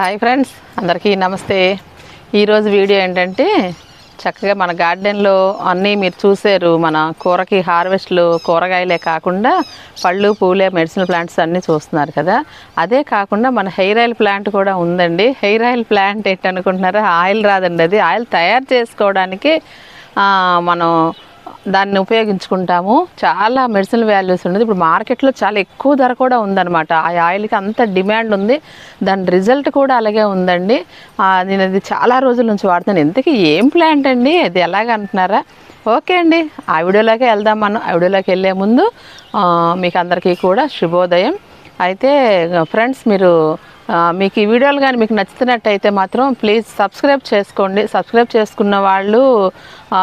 Hi friends అందరికీ నమస్తే. ఈరోజు వీడియో ఏంటంటే చక్కగా మన గార్డెన్లో అన్నీ మీరు చూసారు మన కూరకి హార్వెస్ట్లు కూరగాయలే కాకుండా పళ్ళు పూలే మెడిసిన్ ప్లాంట్స్ అన్నీ చూస్తున్నారు కదా. అదే కాకుండా మన హెయిర్ ఆయిల్ ప్లాంట్ కూడా ఉందండి. హెయిర్ ఆయిల్ ప్లాంట్ ఏంటనుకుంటున్నారా? ఆయిల్ రాదండి అది. ఆయిల్ తయారు చేసుకోవడానికి మనం దాన్ని ఉపయోగించుకుంటాము. చాలా మెడిసిన్ వాల్యూస్ ఉండదు ఇప్పుడు మార్కెట్లో చాలా ఎక్కువ ధర కూడా ఉందన్నమాట. ఆ ఆయిల్కి అంత డిమాండ్ ఉంది. దాని రిజల్ట్ కూడా అలాగే ఉందండి. నేను అది చాలా రోజుల నుంచి వాడుతాను ఎందుకు ఏం ప్లాంట్ అండి? అది ఎలాగ అంటున్నారా? ఓకే అండి. ఆ వీడియోలోకి వెళ్దాం మనం. ఆ వీడియోలోకి వెళ్ళే ముందు మీకు అందరికీ కూడా శుభోదయం. అయితే ఫ్రెండ్స్ మీరు మీకు ఈ వీడియోలు కానీ మీకు నచ్చుతున్నట్టయితే మాత్రం ప్లీజ్ సబ్స్క్రైబ్ చేసుకోండి. సబ్స్క్రైబ్ చేసుకున్న వాళ్ళు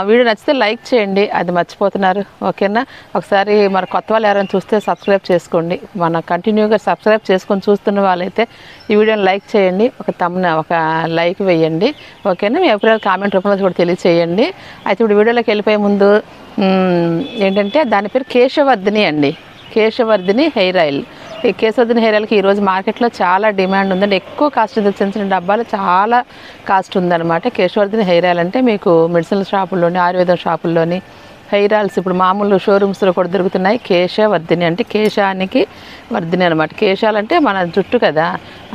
వీడియో నచ్చితే లైక్ చేయండి. అది మర్చిపోతున్నారు. ఓకేనా? ఒకసారి మన కొత్త వాళ్ళు ఎవరైనా చూస్తే సబ్స్క్రైబ్ చేసుకోండి. మన కంటిన్యూగా సబ్స్క్రైబ్ చేసుకొని చూస్తున్న వాళ్ళైతే ఈ వీడియోని లైక్ చేయండి. ఒక తమ్మున ఒక లైక్ వేయండి. ఓకేనా? మీ అభిప్రాయాలు కామెంట్ రూపంలో కూడా తెలియచేయండి. అయితే ఇప్పుడు వీడియోలోకి వెళ్ళిపోయే ముందు ఏంటంటే దాని పేరు కేశవర్ధిని అండి. Keshavardhini hair oil. ఈ కేశవర్ధిని హెయిర్ ఆయిల్కి ఈరోజు మార్కెట్లో చాలా డిమాండ్ ఉందండి. ఎక్కువ కాస్ట్ చిన్న చిన్న డబ్బాలు చాలా కాస్ట్ ఉందన్నమాట. కేశవర్ధిని హెయిర్ ఆయిల్ అంటే మీకు మెడిసిన్ షాపుల్లోని ఆయుర్వేదం షాపుల్లోని హెయిర్ ఆయిల్స్ ఇప్పుడు మామూలు షోరూమ్స్లో కూడా దొరుకుతున్నాయి. కేశవర్ధిని అంటే కేశానికి వర్ధిని అనమాట కేశాలు అంటే మన జుట్టు కదా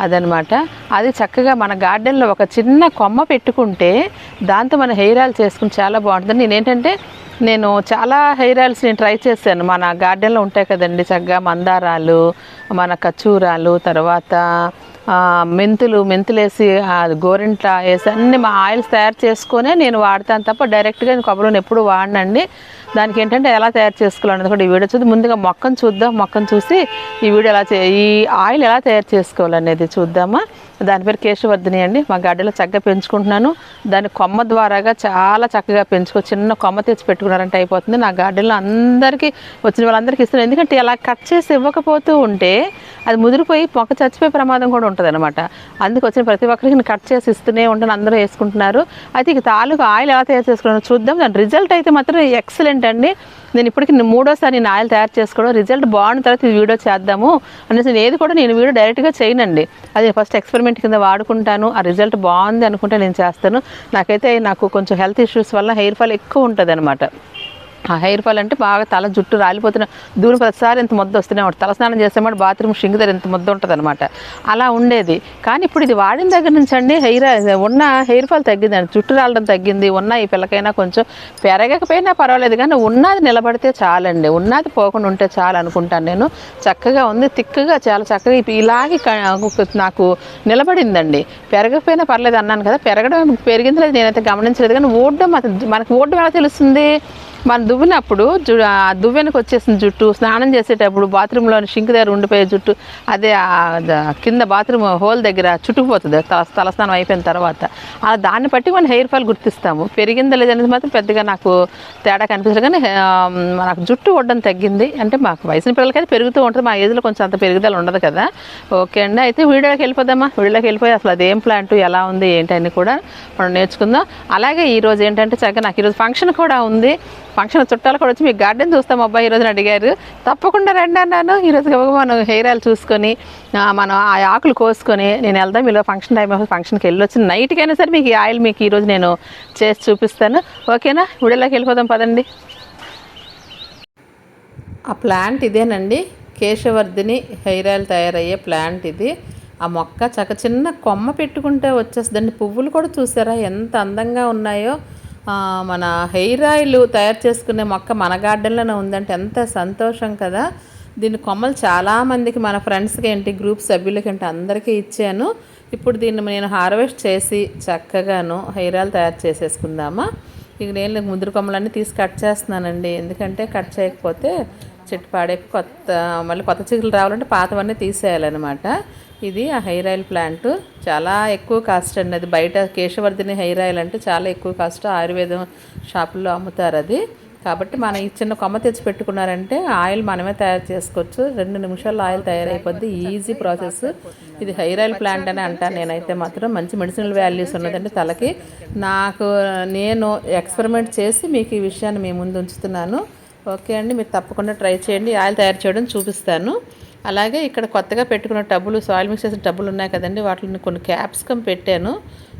అదనమాట అది చక్కగా మన గార్డెన్లో ఒక చిన్న కొమ్మ పెట్టుకుంటే దాంతో మన హెయిర్ ఆయిల్ చేసుకుని చాలా బాగుంటుంది నేనేంటంటే నేను చాలా హెయిర్ ఆయిల్స్ని ట్రై చేశాను. మన గార్డెన్లో ఉంటాయి కదండి చక్కగా మందారాలు మన కచ్చూరాలు తర్వాత మెంతులు మెంతులు వేసి గోరింట్ల వేసి అన్ని మా ఆయిల్స్ తయారు చేసుకునే నేను వాడతాను తప్ప డైరెక్ట్గా కొబ్బరి నూనె ఎప్పుడు వాడనండి. దానికి ఏంటంటే ఎలా తయారు చేసుకోవాలనేది కూడా ఈ వీడియో చూద్దాం. ముందుగా మొక్కను చూద్దాం. మొక్కను చూసి ఈ వీడియో ఎలా చే ఈ ఆయిల్ ఎలా తయారు చేసుకోవాలనేది చూద్దామా? దాని పేరు కేశవర్ధిని అండి. మా గడ్డలో చక్కగా పెంచుకుంటున్నాను. దాని కొమ్మ ద్వారాగా చాలా చక్కగా పెంచుకో చిన్న కొమ్మ తెచ్చి పెట్టుకున్నారంటే అయిపోతుంది. నా గార్డెన్లో అందరికీ వచ్చిన వాళ్ళందరికీ ఇస్తున్నాను ఎందుకంటే అలా కట్ చేసి ఇవ్వకపోతూ ఉంటే అది ముదిరిపోయి మొక్క చచ్చిపోయే ప్రమాదం కూడా ఉంటుంది అనమాట అందుకు వచ్చిన ప్రతి ఒక్కరికి కట్ చేసి ఇస్తూనే ఉంటాను. అందరూ వేసుకుంటున్నారు. అయితే ఇక తాలూకు ఆయిల్ ఎలా తయారు చేసుకున్నాను చూద్దాం. దాని రిజల్ట్ అయితే మాత్రం ఎక్సలెంట్ అండి. నేను ఇప్పటికి మూడోసారి నేను ఆయిల్ తయారు చేసుకోవడం రిజల్ట్ బాగున్న తర్వాత ఈ వీడియో చేద్దాము అనేసి నేను ఏది కూడా నేను వీడియో డైరెక్ట్గా చేయనండి. అది ఫస్ట్ ఎక్స్పెరిమెంట్ కింద వాడుకుంటాను ఆ రిజల్ట్ బాగుంది అనుకుంటే నేను చేస్తాను. నాకైతే నాకు కొంచెం హెల్త్ ఇష్యూస్ వల్ల హెయిర్ ఫాల్ ఎక్కువ ఉంటుంది ఆ హెయిర్ ఫాల్ అంటే బాగా తల జుట్టు రాలిపోతున్న దూరం ప్రతిసారి ఇంత ముద్ద వస్తూనే ఉంటుంది. తలస్నానం చేసేమాట బాత్రూమ్ షింగ్ దగ్గర ఇంత ముద్ద ఉంటుంది అనమాట అలా ఉండేది. కానీ ఇప్పుడు ఇది వాడిన దగ్గర నుంచి అండి హెయిర్ ఉన్న హెయిర్ ఫాల్ తగ్గిందండి జుట్టు రాలడం తగ్గింది. ఉన్న ఈ పిల్లకైనా కొంచెం పెరగకపోయినా పర్వాలేదు. కానీ ఉన్నది నిలబడితే చాలండి. ఉన్నది పోకుండా ఉంటే చాలు అనుకుంటాను నేను. చక్కగా ఉంది. తిక్కగా చాలా చక్కగా ఇలాగే నాకు నిలబడిందండి. పెరగకపోయినా పర్లేదు అన్నాను కదా. పెరగడం పెరిగింది లేదు. నేనైతే గమనించలేదు. కానీ ఊడడం మనకు మనకి ఊడడం ఎలా తెలుస్తుంది? మనం దువ్వినప్పుడు జు ఆ దువ్వెనకు వచ్చేసిన జుట్టు స్నానం చేసేటప్పుడు బాత్రూంలో షింక్ దగ్గర ఉండిపోయే జుట్టు అదే కింద బాత్రూమ్ హోల్ దగ్గర చుట్టుకుపోతుంది. తల తలస్నానం అయిపోయిన తర్వాత. అలా దాన్ని బట్టి మనం హెయిర్ ఫాల్ గుర్తిస్తాము. పెరిగిందా లేదనేది మాత్రం పెద్దగా నాకు తేడా కనిపిస్తుంది కానీ నాకు జుట్టు ఉండడం తగ్గింది. అంటే మాకు వయసున పిల్లలకైతే పెరుగుతూ ఉంటుంది. మా ఏజ్లో కొంచెం అంత పెరుగుదల ఉండదు కదా. ఓకే అండి. అయితే వీడియోకి వెళ్ళిపోదామా? వీడియోకి వెళ్ళిపోయి అసలు అదేం ప్లాంట్ ఎలా ఉంది ఏంటి అని కూడా మనం నేర్చుకుందాం. అలాగే ఈరోజు ఏంటంటే చక్కగా నాకు ఈరోజు ఫంక్షన్ కూడా ఉంది. ఫంక్షన్ చుట్టాలు కూడా వచ్చి మీ గార్డెన్ చూస్తాం అబ్బాయి ఈరోజు అడిగారు. తప్పకుండా రండి అన్నాను. ఈరోజు మనం హెయిర్ ఆయిల్ చూసుకొని మనం ఆ ఆకులు కోసుకొని నేను వెళ్దాం. ఇలా ఫంక్షన్ టైం ఫంక్షన్కి వెళ్ళొచ్చి నైట్కైనా నైట్కి అయినా సరే మీకు ఈ ఆయిల్ మీకు ఈరోజు నేను చేసి చూపిస్తాను. ఓకేనా? వీడియోలోకి వెళ్ళిపోదాం పదండి. ఆ ప్లాంట్ ఇదేనండి. కేశవర్ధిని హెయిర్ ఆయిల్ తయారయ్యే ప్లాంట్ ఇది. ఆ మొక్క చక్క చిన్న కొమ్మ పెట్టుకుంటే వచ్చేస్తుందండి. పువ్వులు కూడా చూసారా? ఎంత అందంగా ఉన్నాయో. మన హెయిర్ ఆయిల్ తయారు చేసుకునే మొక్క మన గార్డెన్లోనే ఉందంటే ఎంత సంతోషం కదా. దీని కొమ్మలు చాలామందికి మన ఫ్రెండ్స్కి ఏంటి గ్రూప్ సభ్యులకి ఏంటి అందరికీ ఇచ్చాను. ఇప్పుడు దీన్ని నేను హార్వెస్ట్ చేసి చక్కగాను హెయిర్ ఆయిల్ తయారు చేసేసుకుందామా. ఇక నేను ముదురు కొమ్మలన్నీ తీసి కట్ చేస్తున్నానండి. ఎందుకంటే కట్ చేయకపోతే చెట్టు పాడైపు కొత్త మళ్ళీ కొత్త చిగులు రావాలంటే పాతవన్నీ తీసేయాలన్నమాట. ఇది ఆ హెయిర్ ఆయిల్ ప్లాంట్. చాలా ఎక్కువ కాస్ట్ అండి అది. బయట కేశవర్ధిని హెయిర్ ఆయిల్ అంటే చాలా ఎక్కువ కాస్ట్. ఆయుర్వేదం షాపుల్లో అమ్ముతారు అది. కాబట్టి మనం ఈ చిన్న కొమ్మ తెచ్చి పెట్టుకున్నారంటే ఆయిల్ మనమే తయారు చేసుకోవచ్చు. రెండు నిమిషాల్లో ఆయిల్ తయారైపోద్ది. ఈజీ ప్రాసెస్ ఇది హెయిర్ ఆయిల్ ప్లాంట్ అని అంటాను నేనైతే మాత్రం. మంచి మెడిసినల్ వాల్యూస్ ఉన్నదండి తలకి. నాకు నేను ఎక్స్పెరిమెంట్ చేసి మీకు ఈ విషయాన్ని మీ ముందు ఉంచుతున్నాను. ఓకే అండి మీరు తప్పకుండా ట్రై చేయండి. ఆయిల్ తయారు చేయడం చూపిస్తాను. అలాగే ఇక్కడ కొత్తగా పెట్టుకున్న టబ్బులు సాయిల్ మిక్స్ చేసిన టబ్బులు ఉన్నాయి కదండి. వాటిని కొన్ని క్యాప్సికమ్ పెట్టాను.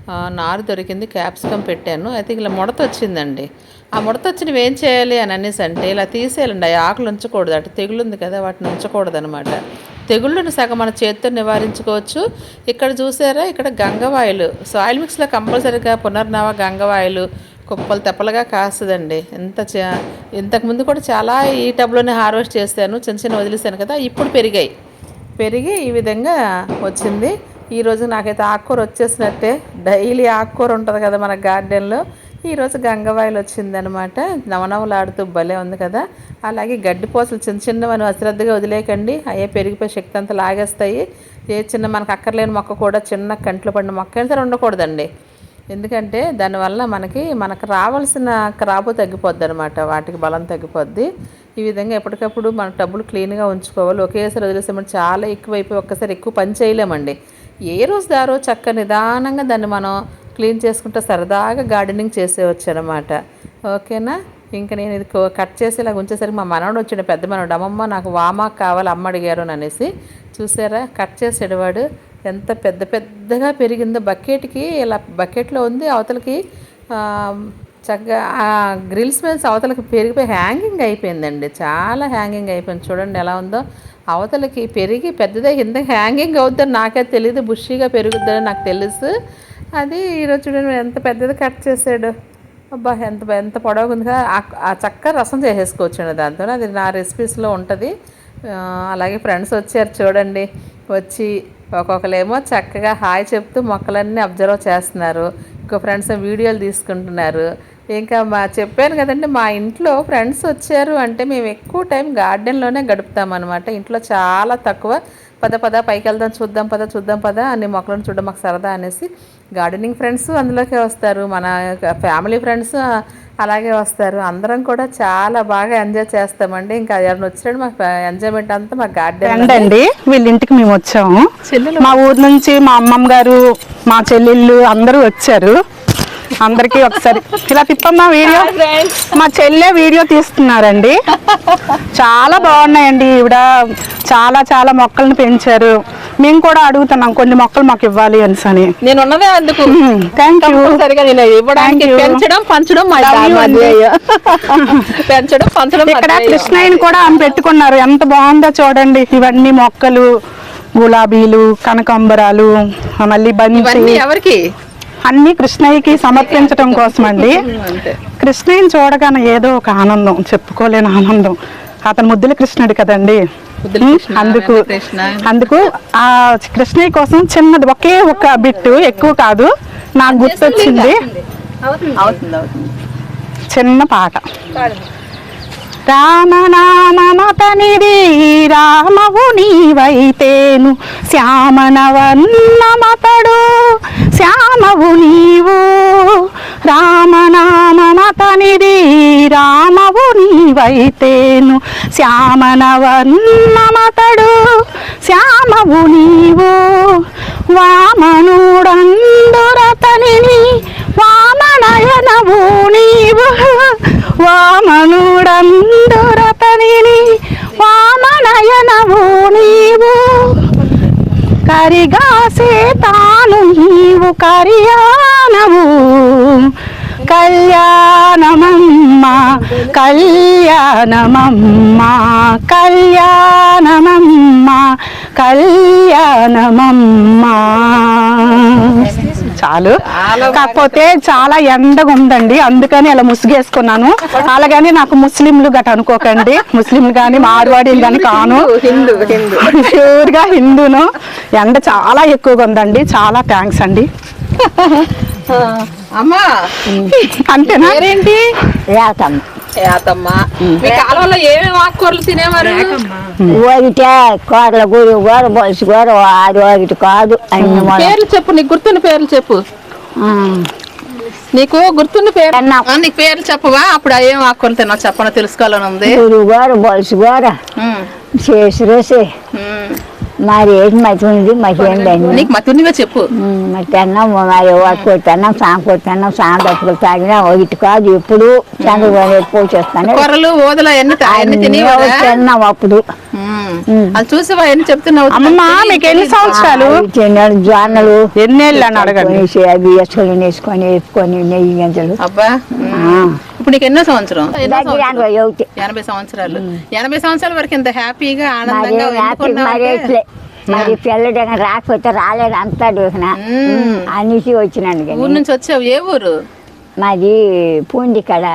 నారు దొరికింది క్యాప్సికమ్ పెట్టాను. అయితే ఇలా ముడత వచ్చిందండి. ఆ ముడత వచ్చినవి ఏం చేయాలి అని అనేసి అంటే ఇలా తీసేయాలండి. ఆ ఆకులు ఉంచకూడదు. అటు తెగులు ఉంది కదా వాటిని ఉంచకూడదు అనమాట తెగుళ్ళను సగం మన చేతితో నివారించుకోవచ్చు. ఇక్కడ చూసారా? ఇక్కడ గంగవాయిలు. సాయిల్ మిక్స్లో కంపల్సరీగా పునర్నవ గంగవాయిలు కుప్పలు తెప్పలుగా కాస్తుందండి. ఎంత ఇంతకుముందు కూడా చాలా ఈ టబ్లోనే హార్వెస్ట్ చేశాను. చిన్న చిన్న వదిలేసాను కదా ఇప్పుడు పెరిగాయి. పెరిగి ఈ విధంగా వచ్చింది. ఈరోజు నాకైతే ఆకుకూర వచ్చేసినట్టే. డైలీ ఆకుకూర ఉంటుంది కదా మన గార్డెన్లో. ఈరోజు గంగవాయిలు వచ్చిందనమాట నవనవలాడుతూ భలే ఉంది కదా. అలాగే గడ్డి పోసలు చిన్న చిన్నవని అశ్రద్ధగా వదిలేయకండి. అయ్యే పెరిగిపోయి శక్తి అంతా లాగేస్తాయి. ఏ చిన్న మనకు అక్కర్లేని మొక్క కూడా చిన్న కంట్లో పడిన మొక్క అయితే సరే ఉండకూడదండి. ఎందుకంటే దానివల్ల మనకి మనకు రావాల్సిన క్రాపు తగ్గిపోద్ది అనమాట వాటికి బలం తగ్గిపోద్ది. ఈ విధంగా ఎప్పటికప్పుడు మన టబ్బులు క్లీన్గా ఉంచుకోవాలి. ఒకేసారి వదిలేసామంటే చాలా ఎక్కువైపోయి ఒక్కసారి ఎక్కువ పని చేయలేమండి. ఏ రోజు దారో చక్క నిదానంగా దాన్ని మనం క్లీన్ చేసుకుంటే సరదాగా గార్డెనింగ్ చేసేవచ్చు అనమాట ఓకేనా? ఇంకా నేను ఇది కట్ చేసి ఇలా ఉంచేసరికి మా మనవడు వచ్చాడు పెద్ద మనవడు. అమ్మమ్మ నాకు వామాకు కావాలి అమ్మ అడిగారు అని అనేసి. చూసారా? కట్ చేసాడు వాడు. ఎంత పెద్ద పెద్దగా పెరిగిందో బకెట్కి ఇలా బకెట్లో ఉంది అవతలకి చక్కగా ఆ గ్రిల్స్ మీద అవతలకి పెరిగిపోయి హ్యాంగింగ్ అయిపోయిందండి. చాలా హ్యాంగింగ్ అయిపోయింది. చూడండి ఎలా ఉందో. అవతలకి పెరిగి పెద్దదే కింద హ్యాంగింగ్ అవుతుందని నాకే తెలియదు బుషీగా పెరుగుద్దని నాకు తెలుసు. అది ఈరోజు చూడండి ఎంత పెద్దది కట్ చేసాడు. అబ్బా ఎంత ఎంత పొడవుగా ఉంది కదా ఆ- ఆ చక్క రసం చేసేసుకోవచ్చు దాంతో అది నా రెసిపీస్లో ఉంటుంది. అలాగే ఫ్రెండ్స్ వచ్చారు చూడండి. వచ్చి ఒక్కొక్కరేమో చక్కగా హాయ్ చెప్తూ మొక్కలన్నీ అబ్జర్వ్ చేస్తున్నారు. ఇంకో ఫ్రెండ్స్ వీడియోలు తీసుకుంటున్నారు. ఇంకా మా చెప్పాను కదండి మా ఇంట్లో ఫ్రెండ్స్ వచ్చారు అంటే మేము ఎక్కువ టైం గార్డెన్లోనే గడుపుతాం అనమాట ఇంట్లో చాలా తక్కువ. పద పద పైకి వెళ్దాం చూద్దాం పద చూద్దాం పద అన్ని మొక్కలను చూడడం మాకు సరదా అనేసి గార్డెనింగ్ ఫ్రెండ్స్ అందులోకే వస్తారు. మన ఫ్యామిలీ ఫ్రెండ్స్ అలాగే వస్తారు. అందరం కూడా చాలా బాగా ఎంజాయ్ చేస్తామండి. ఇంకా ఎవరిని వచ్చినట్టు మాకు ఎంజాయ్మెంట్ అంతా మా గార్డెన్ అండి వీళ్ళ ఇంటికి మేము వచ్చాము. మా ఊరు నుంచి మా అమ్మమ్మ గారు మా చెల్లెళ్ళు అందరూ వచ్చారు. అందరికి ఒకసారి. ఇలా తిప్పమ్మా వీడియో. మా చెల్లె వీడియో తీస్తున్నారండి. చాలా బాగున్నాయండి. ఈవిడ చాలా చాలా మొక్కలను పెంచారు. మేము కూడా అడుగుతున్నాం కొన్ని మొక్కలు మాకు ఇవ్వాలి అనేసి నేను ఉన్నదే అందుకు. థ్యాంక్ యూ సరిగా నేను ఇవ్వడానికి. పెంచడం పంచడం పెంచడం పంచడం ఇక్కడ కృష్ణయ్యని కూడా ఆమె పెట్టుకున్నారు. ఎంత బాగుందో చూడండి. ఇవన్నీ మొక్కలు గులాబీలు కనకాంబరాలు మళ్ళీ బంతి. ఎవరికి? అన్ని కృష్ణయ్యకి సమర్పించడం కోసం అండి కృష్ణయ్యని చూడగానే ఏదో ఒక ఆనందం చెప్పుకోలేని ఆనందం. అతను ముద్దుల కృష్ణుడు కదండి. అందుకు. అందుకు ఆ కృష్ణయ్య కోసం చిన్నది ఒకే ఒక బిట్టు ఎక్కువ కాదు. నాకు గుర్తొచ్చింది. చిన్న పాట. రామనామతనిది రామవు నీవైతేను శ్యామనవన్నమతడు శ్యామవు నీవు. రామనామతనిది రామవు నీవైతేను. శ్యామనవన్నమతడు శ్యామవు నీవు. వామనుడందురతనిని వామనయనవు నీవు. వామనుడందురతనిని వామన కరిగా తాను నీవు కరియానవు కళ్యాణమమ్మ కళ్యాణమమ్మ కళ్యాణమమ్మ కళ్యాణమమ్మ. చాలు. కాకపోతే చాలా ఎండగా ఉందండి. అందుకని అలా ముసుగేసుకున్నాను. అలాగని నాకు ముస్లింలు గట అనుకోకండి. ముస్లింలు కానీ మార్వాడీలు కానీ కాను. హిందూ హిందూ. ప్యూర్గా హిందూను. ఎండ చాలా ఎక్కువగా ఉందండి. చాలా థ్యాంక్స్ అండి. అమ్మా. అంతేనా? ఏతమ్మ మీ కాలంలో ఏమేమి ఆకుకూరలు తినేవారు? ఒకటే కోట్ల గురి కూర బొలుసు కూర ఆరు ఒకటి కాదు. పేర్లు చెప్పు నీకు గుర్తున్న పేర్లు చెప్పు. నీకు గుర్తున్న పేరు నీకు పేర్లు చెప్పవా? అప్పుడు ఏం ఆకుకూరలు తిన్నావు? చెప్పను తెలుసుకోవాలని ఉంది. గురి కూర బొలుసు కూర చేసి. మరి ఏంటి మతి ఉంది మతి ఏంటండి నీకు మతునివే చెప్పు. మరి తిన్నాం మరి తిన్నాం సాంకో తిన్నాం సాం దప్పులు తాగినా ఒకటి కాదు ఎప్పుడు చంద్రబాబు ఎక్కువ చేస్తాను. ఓదలు అన్ని అన్ని తిన్నాం అప్పుడు. అది ఎన్ని చెప్తున్నావు. అమ్మమ్మ మీకు ఎన్ని సంవత్సరాలు? జొన్నలు ఎన్నేళ్ళు అని అడగండి. వేసి అవి వేసుకొని వేసుకొని వేసుకొని నెయ్యి గింజలు. అబ్బా. ఇప్పుడు నీకు ఎన్నో సంవత్సరం? ఎన్నో దగ్గర సంవత్సరం? ఎనభై ఒకటి. ఎనభై సంవత్సరాలు. ఎనభై సంవత్సరాల వరకు ఇంత హ్యాపీగా మరి ఆనందంగా హ్యాపీ మరి పిల్లడు రాకపోతే రాలేదు అంతా చూసిన. వచ్చినాను కానీ. ఊరు నుంచి వచ్చావు? ఏ ఊరు? మాది పూండి కడ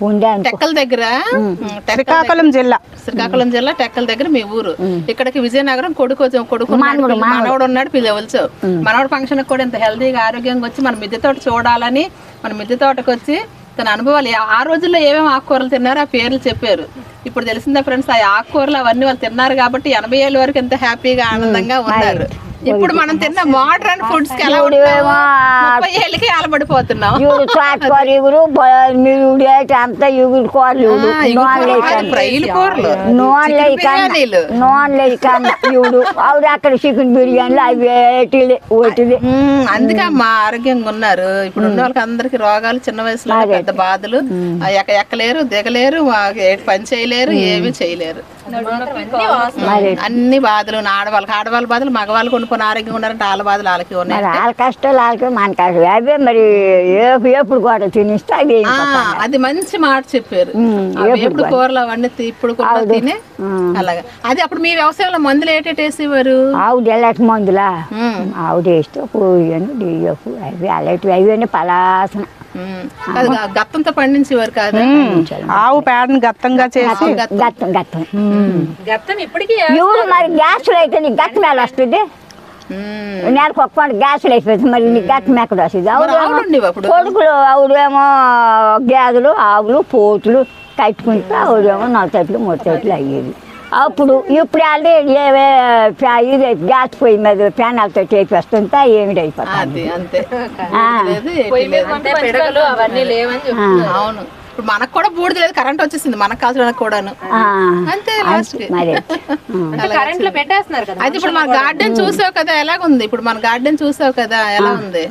పూండి అనుకో టెక్కల దగ్గర? ఉమ్, టెక్కల దగ్గర. శ్రీకాకుళం జిల్లా. శ్రీకాకుళం జిల్లా టెక్కల దగ్గర మీ ఊరు. ఇక్కడికి విజయనగరం కొడుకు వచ్చి- కొడుకు ఉన్నాడు, మనవడు, పిల్ల- మనవడు. ఉన్నాడు పిల్లవలసు మనవడు ఫంక్షన్ కూడా ఇంత హెల్తీగా ఆరోగ్యంగా వచ్చి మన మిద్దె తోట చూడాలని మన మిద్దె తోటకు వచ్చి తన అనుభవాలు ఆ- రోజుల్లో ఏమేమి ఆకుకూరలు తిన్నారో ఆ పేర్లు చెప్పారు. ఇప్పుడు తెలిసిందా ఫ్రెండ్స్ ఆ ఆకుకూరలు అవన్నీ వాళ్ళు తిన్నారు కాబట్టి ఎనభై ఏళ్ళ వరకు ఎంత హ్యాపీగా ఆనందంగా ఉన్నారు. ఇప్పుడు మనం తిన్న మోడర్న్ ఫుడ్స్కి ఎలా ముప్పై ఏళ్ళకి అలబడిపోతున్నాం ఇగురు తోటకూర ఇగురు మీరు అంతా. ఇగురు ఇవి నూనెలు చికెన్ బిర్యానీలు. నూనెలు కన్నా ఇగుడు ఆవిడ అక్కడ చికెన్ బిర్యానీలు అవి వేటిలే మ్మ్. అందుకే అమ్మా ఆరోగ్యంగా ఉన్నారు. ఇప్పుడు ఉన్న వాళ్ళకి అందరికి రోగాలు చిన్న వయసులో పెద్ద బాధలు. ఎక్కలేరు దిగలేరు పని చేయలేరు ఏమీ చేయలేరు. అన్ని బాధలు ఆడవాళ్ళకి ఆడవాళ్ళ బాధలు మగవాళ్ళు కొనుక్కొని ఆరోగ్యంగా ఉన్నారంటే వాళ్ళ బాధలు వాళ్ళకి ఉన్నాయి. వాళ్ళ కష్టాలు వాళ్ళకి మన కష్టాలు అవే మరి ఎప్పుడు కూడా తినిస్తే అవి ఆ, అది మంచి మాట చెప్పారు. అవి ఎప్పుడు కూరలు అవన్నీ ఇప్పుడు కూడా తినే అలాగా. అది అప్పుడు మీ వ్యవసాయంలో మందులు ఏటేటి వేసేవారు? ఆవిడ ఎలాంటి మందులా. ఆవిడ వేస్తే పోయాను డియ్యకు అవి అలాంటివి అవన్నీ పలాసన. గా- గత్తంతో పండించేవారు కాదు ఆవు పేడని గత్తంగా చేసి గత్తం గత్తం. ఎవరు మరి గ్యాసులు అయితే నీకు గత్తం ఎలా వస్తుంది. నెలకు ఒక్క గ్యాసులు అయిపోతుంది మరి నీకు గత్తం ఎక్కడ వస్తుంది? కొడుకులు ఆవుడేమో గేదెలు ఆవులు పోతులు కట్టుకుంటే ఆవుడేమో నాలుగు తట్లు మూడు తట్లు అయ్యేది అప్పుడు ఇప్పుడు ప్యా- ఇది గ్యాస్ పొయ్యి మీద ప్యానాలతో చేపిస్తుంటే ఏమిటి అయిపోతుంది. అవును. ఇప్పుడు మనకు కూడా బూడిద లేదు కరెంట్ వచ్చేసింది మనకు కాల్చడానికి కూడాను. అంతే కరెంట్లో పెట్టేస్తున్నారు కదా అది ఇప్పుడు మన గార్డెన్ చూసావు కదా ఎలాగుంది? ఇప్పుడు మన గార్డెన్ చూసావు కదా ఎలా ఉంది?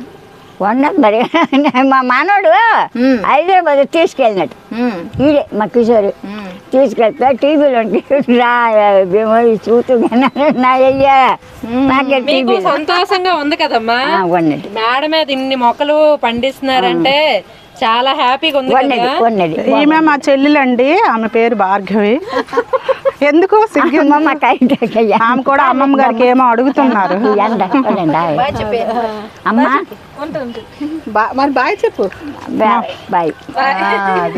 ఉన్నది మరి మా మనోడు మ్మ్. హైదరాబాద్ తీసుకెళ్ళినట్టు. ఈడే మా కిషోరు. తీసుకెళ్తా టీవీలో రా ఏమో చూస్తూ నా అయ్యా. నాకే మీకు టీవీ సంతోషంగా ఉంది కదమ్మా. ఉన్నది మేడ మీద ఇన్ని మొక్కలు పండిస్తున్నారంటే చాలా హ్యాపీగా ఉంది ఈమె మా చెల్లెలండి ఆమె పేరు భార్గవి. ఎందుకు? ఆమె కూడా అమ్మమ్మ గారికి ఏమో అడుగుతున్నారు. ఎండ చూడండి అమ్మ? బా- మరి బాయ్ చెప్పు. బాయ్. బాయ్.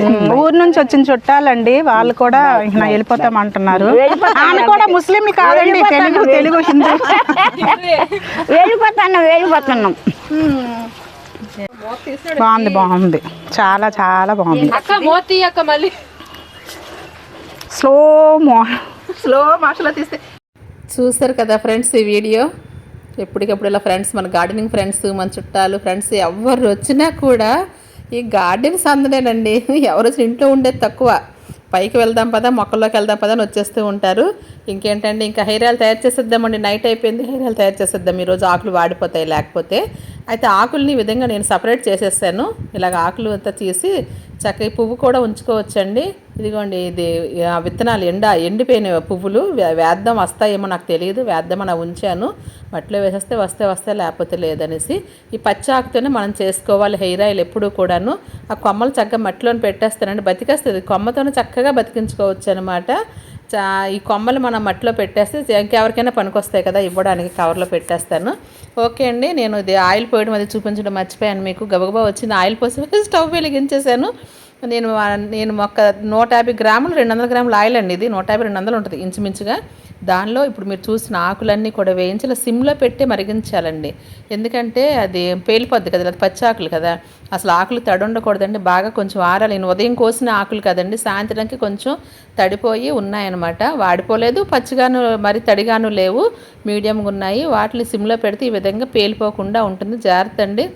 ఉమ్, ఊరు నుంచి వచ్చిన చుట్టాలండి వాళ్ళు కూడా ఇక వెళ్ళిపోతామంటున్నారు ఆమె కూడా ముస్లిం కాదండి తెలుగు తెలుగు హిందూ. వెళ్ళిపోతున్నాం వెళ్ళిపోతున్నాం బాగుంది బాగుంది. చాలా చాలా బాగుంది. అక్క మోతి అక్క మళ్ళీ. స్లో మో స్లో మాటలో తీస్తే. చూస్తారు కదా ఫ్రెండ్స్ ఈ వీడియో? ఎప్పటికప్పుడు ఇలా ఫ్రెండ్స్ మన గార్డెనింగ్ ఫ్రెండ్స్ మన చుట్టాలు ఫ్రెండ్స్ ఎవరు వచ్చినా కూడా ఈ గార్డెన్ సందనేనండి ఎవరు ఇంట్లో ఉండేది తక్కువ. పైకి వెళ్దాం పదా మొక్కల్లోకి వెళ్దాం పదా అని వచ్చేస్తూ ఉంటారు. ఇంకేంటండి? ఇంకా హెయిర్ ఆయిల్ తయారు చేసేద్దామండి. నైట్ అయిపోయింది హెయిర్ ఆయిల్ తయారు చేసేద్దాం. ఈరోజు ఆకులు వాడిపోతాయి లేకపోతే. అయితే ఆకుల్ని ఈ విధంగా నేను సపరేట్ చేసేసాను. ఇలాగ ఆకులు అంతా తీసి చక్కగా పువ్వు కూడా ఉంచుకోవచ్చండి. ఇదిగోండి ఇది ఆ విత్తనాలు ఎండ ఎండిపోయిన పువ్వులు వేద్దాం వస్తాయేమో నాకు తెలియదు వేద్దామని ఉంచాను. మట్టిలో వేసేస్తే వస్తే వస్తే లేకపోతే లేదనేసి. ఈ పచ్చి ఆకుతోనే మనం చేసుకోవాలి హెయిర్ ఆయిల్ ఎప్పుడూ కూడాను. ఆ కొమ్మలు చక్కగా మట్టిలోని పెట్టేస్తానండి బతికేస్తుంది. కొమ్మతోనే చక్కగా బతికించుకోవచ్చు అనమాట చా ఈ కొమ్మలు మనం మట్టిలో పెట్టేస్తే ఇంకెవరికైనా పనికొస్తాయి కదా ఇవ్వడానికి కవర్లో పెట్టేస్తాను. ఓకే అండి నేను ఇది ఆయిల్ పోయడం అది చూపించడం మర్చిపోయాను మీకు. గబగబా వచ్చింది ఆయిల్ పోసి స్టవ్ వెలిగించేసాను నేను నేను ఒక నూట యాభై గ్రాములు రెండు వందల గ్రాముల ఆయిల్ అండి ఇది. నూట యాభై రెండు వందలు ఉంటుంది ఇంచుమించుగా. దానిలో ఇప్పుడు మీరు చూసిన ఆకులన్నీ కూడా వేయించి ఇలా సిమ్లో పెట్టి మరిగించాలండి. ఎందుకంటే అది పేలిపోద్ది కదా అది పచ్చి ఆకులు కదా. అసలు ఆకులు తడి ఉండకూడదండి. బాగా కొంచెం ఆరాలి. నేను ఉదయం కోసిన ఆకులు కదండి సాయంత్రానికి కొంచెం తడిపోయి ఉన్నాయన్నమాట. వాడిపోలేదు పచ్చిగాను మరి తడిగాను లేవు. మీడియంగా ఉన్నాయి. వాటిని సిమ్లో పెడితే ఈ విధంగా పేలిపోకుండా ఉంటుంది. జాగ్రత్త అండి.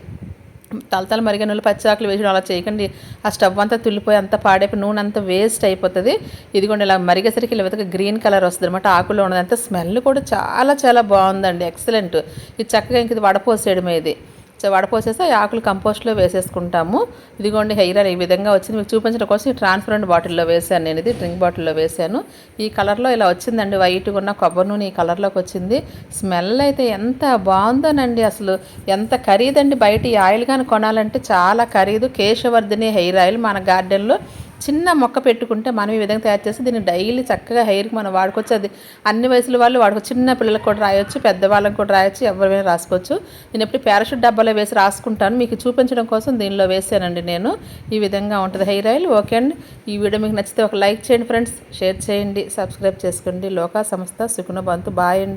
తలతల మరిగనులు పచ్చాకులు వేసి అలా చేయకండి. ఆ స్టవ్ అంతా తుల్లిపోయి అంతా పాడైపోయి నూనె అంతా వేస్ట్ అయిపోతుంది. ఇదిగోండి ఇలా మరిగేసరికి ఇలా గ్రీన్ కలర్ వస్తుంది అనమాట ఆకులో ఉన్నదంతా స్మెల్ కూడా చాలా చాలా బాగుందండి. ఎక్సలెంట్. ఇది చక్కగా ఇంక ఇది వడపోసేయడమే ఇది. సో వడపోసేసి ఆ ఆకులు కంపోస్ట్లో వేసేసుకుంటాము. ఇదిగోండి హెయిర్ ఆయిల్ ఈ విధంగా వచ్చింది. మీకు చూపించడం కోసం ఈ ట్రాన్స్పరెంట్ బాటిల్లో వేసాను నేను ఇది డ్రింక్ బాటిల్లో వేసాను. ఈ కలర్లో ఇలా వచ్చిందండి వైట్గా ఉన్న కొబ్బరి నూనె ఈ కలర్లోకి వచ్చింది. స్మెల్ అయితే ఎంత బాగుందోనండి అసలు. ఎంత ఖరీదండి బయట ఈ ఆయిల్ కానీ కొనాలంటే చాలా ఖరీదు. కేశవర్ధిని హెయిర్ ఆయిల్ మన గార్డెన్లో చిన్న మొక్క పెట్టుకుంటే మనం ఈ విధంగా తయారు చేస్తే దీన్ని డైలీ చక్కగా హెయిర్కి మనం వాడుకోవచ్చు. అది అన్ని వయసుల వాళ్ళు వాడుకోవచ్చు చిన్న పిల్లలకు కూడా రాయొచ్చు పెద్దవాళ్ళకి కూడా రాయొచ్చు ఎవరైనా రాసుకోవచ్చు. నేను ఎప్పుడు పారాషూట్ డబ్బాలో వేసి రాసుకుంటాను. మీకు చూపించడం కోసం దీనిలో వేసానండి నేను. ఈ విధంగా ఉంటుంది హెయిర్ ఆయిల్. ఓకే అండి. ఈ వీడియో మీకు నచ్చితే ఒక లైక్ చేయండి ఫ్రెండ్స్. షేర్ చేయండి. సబ్స్క్రైబ్ చేసుకోండి. లోకా సంస్థ సుకుణ బంతు బాయ్ అండి.